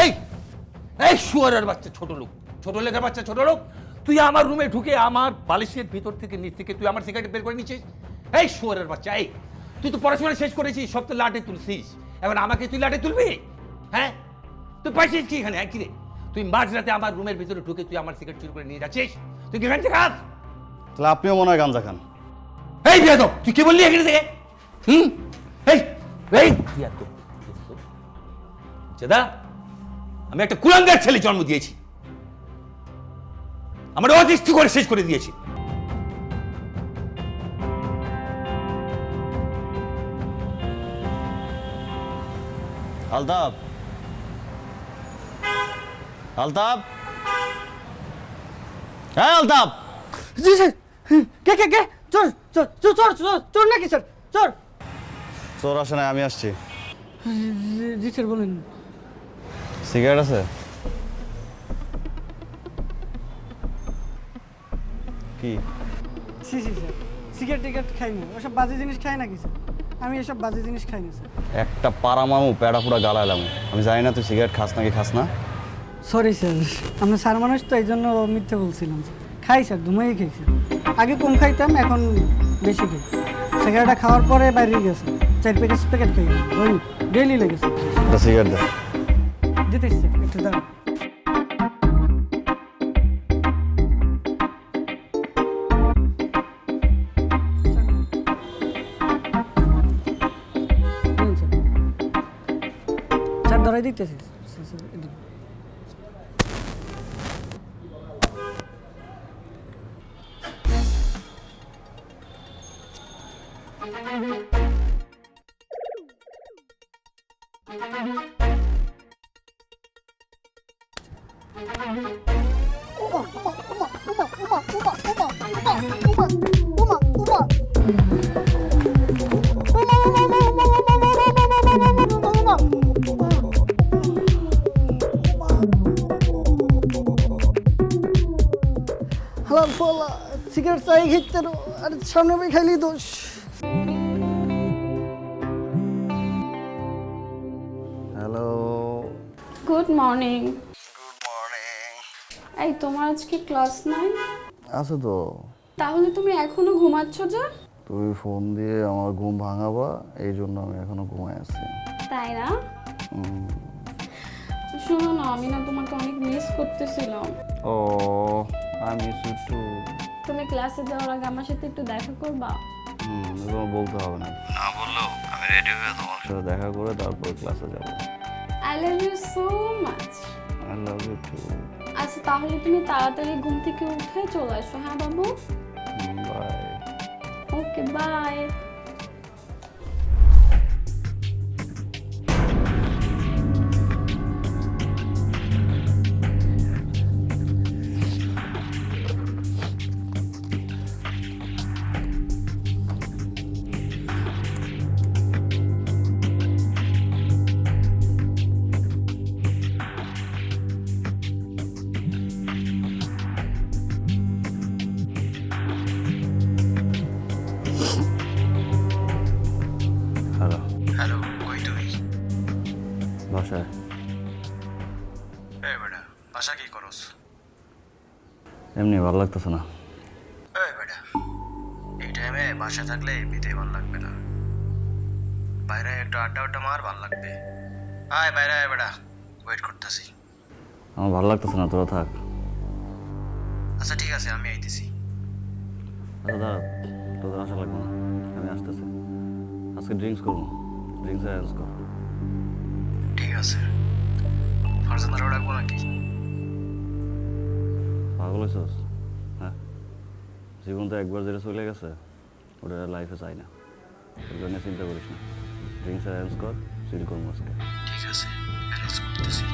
এই এই শুয়ারের বাচ্চা ছোট লোক। ছোট লেখার বাচ্চা ছোট লোক। তুই আমার রুমে ঢুকে আমার বালিশের ভিতর থেকে নিচ থেকে তুই আমার সিগারেট বের করে নিচ্ছিস? এই শুয়ারের বাচ্চা এই। তুই তো পড়াশোনা শেষ করেছিস সব তো লাটে তুলছিস। এখন আমাকে তুই লাটে তুলবি? হ্যাঁ? তুই পাইছিস কি এখানে? হ্যাঁ, কি রে? তুই মাঝরাতে আমার রুমের ভিতরে ঢুকে তুই আমার সিগারেট চুরি করে নিয়ে যাচ্ছিস? তুই কি থেকে আস? তাহলে আপনিও মনে হয় গাঞ্জা খান। এই বিয়াদব তুই কি বললি এখানে থেকে? হুম? এই এই বিয়াদব চেদা আমি একটা কুলাঙ্গার ছেলে জন্ম দিয়েছি। আমার অতিষ্ঠ করে শেষ করে দিয়েছি। আলতাপ আলতাপ হ্যাঁ আলতাপ জি স্যার কে কে কে? চোর চোর চোর চোর চোর চোর নাকি স্যার? চোর চোর আসে না আমি আসছি। জি- জি স্যার বলেন। সিগারেট আছে? কি? জি জি স্যার সিগারেট টিগারেট খাই না। ওসব বাজে জিনিস খাই নাকি স্যার? আমি এসব বাজে জিনিস খাই না স্যার। একটা পাড়া মামু প্যাড়া পুরা গালাইলাম আমি জানি না তুই সিগারেট খাস নাকি খাস না। Sorry sir. আমরা স্যার মানুষ তো এই জন্য মিথ্যে বলছিলাম খাই স্যার ধুমাই খাই স্যার আগে কম খাইতাম এখন বেশি খাই। সিগারেটটা খাওয়ার পরে বাইরে গেছে। চার প্যাকেট প্যাকেট খাই। ডেইলি লেগেছে। সিগারেট দে দিতেছি স্যার একটু দাঁড়ান নিন স্যার। স্যার ধরাই দিতেছি স্যার, স্যার, ফলা সিগারেট চাই খেতে আর সামনে বই খাইলি দোষ। হ্যালো গুড মর্নিং এই তোমার আজকে ক্লাস নাই? আছে তো। তাহলে তুমি এখনও ঘুমাচ্ছ যে। তুমি ফোন দিয়ে আমার ঘুম ভাঙাবা এই জন্য আমি এখনও ঘুমাই আছি। তাই না? শোনো না আমি না তোমাকে অনেক মিস করতেছিলাম। ও আমি একটু তুমি ক্লাসে যাওয়ার আগে আমার সাথে একটু দেখা করবা? হুম এগুলো বলতে হবে না। না বললেও আমি রেডি হয়ে তোমার সাথে দেখা করে তারপর ক্লাসে যাব। I love you so much I love you too আচ্ছা তাহলে তুমি তাড়াতাড়ি ঘুম থেকে উঠে চলে আসো হ্যাঁ বাবু? Bye okay bye hello. Hello কই তুই বাসায়। এই বেটা বাসা কি করস? এমনি ভালো লাগতেছে না। এই বেটা এই টাইমে বাসা থাকলে এমনিতেই ভালো লাগবে না। বাইরে একটু আড্ডা আড্ডা মার ভালো লাগবে। আয় বাইরে আয় বেটা ওয়েট করতেছি। আমার ভালো লাগতেছে না তোরা থাক। আচ্ছা ঠিক আছে আমি আইতেছি। আচ্ছা দাঁড়া তোদের আসা লাগবে না আমি আসতেছি। আজকে ড্রিঙ্কস করব। ড্রিঙ্কস অ্যারেঞ্জ কর ঠিক আছে। ফারজানারও ডাকবো নাকি? পাগল হয়েছস হ্যাঁ। জীবন তো একবার যেটা চলে গেছে ওটা লাইফে চাই না। এগুলো নিয়ে চিন্তা করিস না। ড্রিঙ্কস অ্যারেঞ্জ কর চিল করব আজকে। ঠিক আছে। অ্যারেঞ্জ করতেছি।